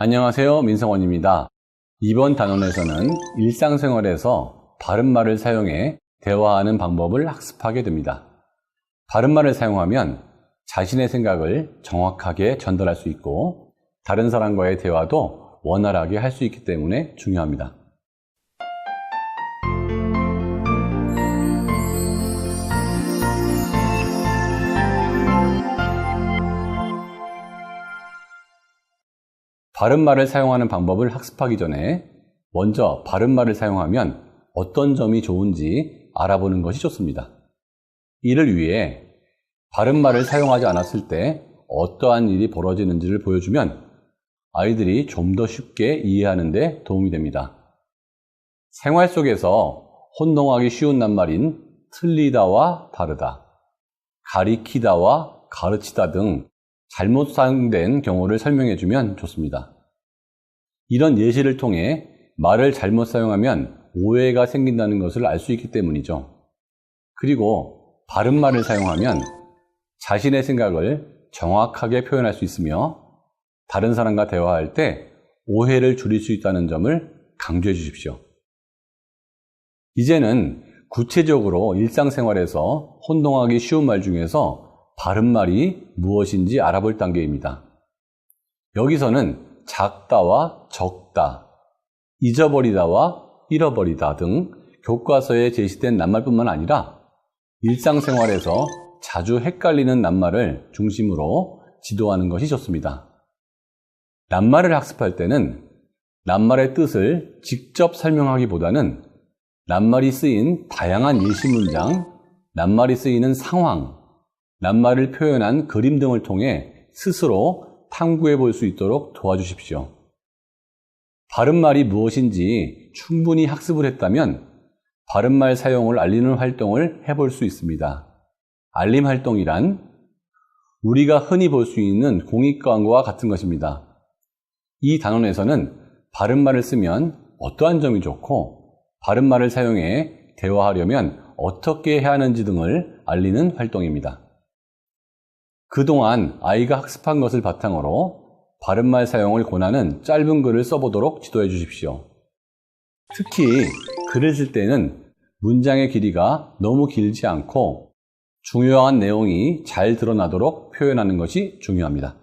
안녕하세요. 민성원입니다. 이번 단원에서는 일상생활에서 바른말을 사용해 대화하는 방법을 학습하게 됩니다. 바른말을 사용하면 자신의 생각을 정확하게 전달할 수 있고 다른 사람과의 대화도 원활하게 할 수 있기 때문에 중요합니다. 바른말을 사용하는 방법을 학습하기 전에 먼저 바른말을 사용하면 어떤 점이 좋은지 알아보는 것이 좋습니다. 이를 위해 바른말을 사용하지 않았을 때 어떠한 일이 벌어지는지를 보여주면 아이들이 좀 더 쉽게 이해하는 데 도움이 됩니다. 생활 속에서 혼동하기 쉬운 낱말인 틀리다와 다르다, 가리키다와 가르치다 등 잘못 사용된 경우를 설명해 주면 좋습니다. 이런 예시를 통해 말을 잘못 사용하면 오해가 생긴다는 것을 알 수 있기 때문이죠. 그리고 바른 말을 사용하면 자신의 생각을 정확하게 표현할 수 있으며 다른 사람과 대화할 때 오해를 줄일 수 있다는 점을 강조해 주십시오. 이제는 구체적으로 일상생활에서 혼동하기 쉬운 말 중에서 바른 말이 무엇인지 알아볼 단계입니다. 여기서는 작다와 적다, 잊어버리다와 잃어버리다 등 교과서에 제시된 낱말뿐만 아니라 일상생활에서 자주 헷갈리는 낱말을 중심으로 지도하는 것이 좋습니다. 낱말을 학습할 때는 낱말의 뜻을 직접 설명하기보다는 낱말이 쓰인 다양한 예시 문장, 낱말이 쓰이는 상황, 낱말을 표현한 그림 등을 통해 스스로 탐구해 볼 수 있도록 도와주십시오. 바른말이 무엇인지 충분히 학습을 했다면 바른말 사용을 알리는 활동을 해볼 수 있습니다. 알림 활동이란 우리가 흔히 볼 수 있는 공익광고와 같은 것입니다. 이 단원에서는 바른말을 쓰면 어떠한 점이 좋고 바른말을 사용해 대화하려면 어떻게 해야 하는지 등을 알리는 활동입니다. 그동안 아이가 학습한 것을 바탕으로 바른말 사용을 권하는 짧은 글을 써보도록 지도해 주십시오. 특히 글을 쓸 때는 문장의 길이가 너무 길지 않고 중요한 내용이 잘 드러나도록 표현하는 것이 중요합니다.